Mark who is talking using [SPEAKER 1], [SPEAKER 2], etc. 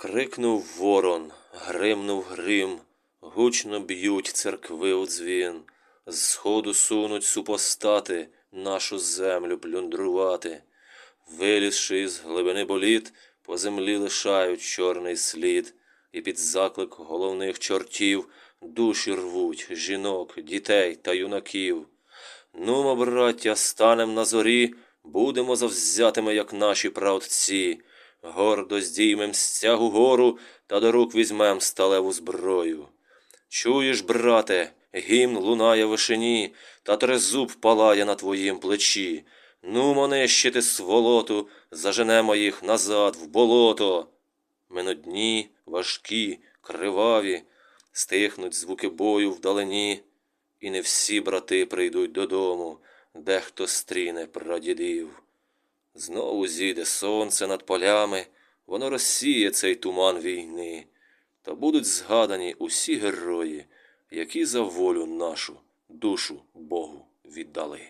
[SPEAKER 1] Крикнув ворон, гримнув грим, гучно б'ють церкви у дзвін, з сходу сунуть супостати нашу землю плюндрувати. Вилізши із глибини боліт, по землі лишають чорний слід, і під заклик головних чортів душі рвуть жінок, дітей та юнаків. Нумо, браття, станем на зорі, будемо завзятими, як наші праотці. Гордо здіймем стягу гору та до рук візьмем сталеву зброю. Чуєш, брате, гімн лунає в вишині, та трезуб палає на твоїм плечі. Нумо нищити сволоту, заженемо їх назад в болото. Минуть дні важкі, криваві, стихнуть звуки бою вдалині, і не всі брати прийдуть додому, дехто стріне прадідів. Знову зійде сонце над полями, воно розсіє цей туман війни, та будуть згадані усі герої, які за волю нашу душу Богу віддали.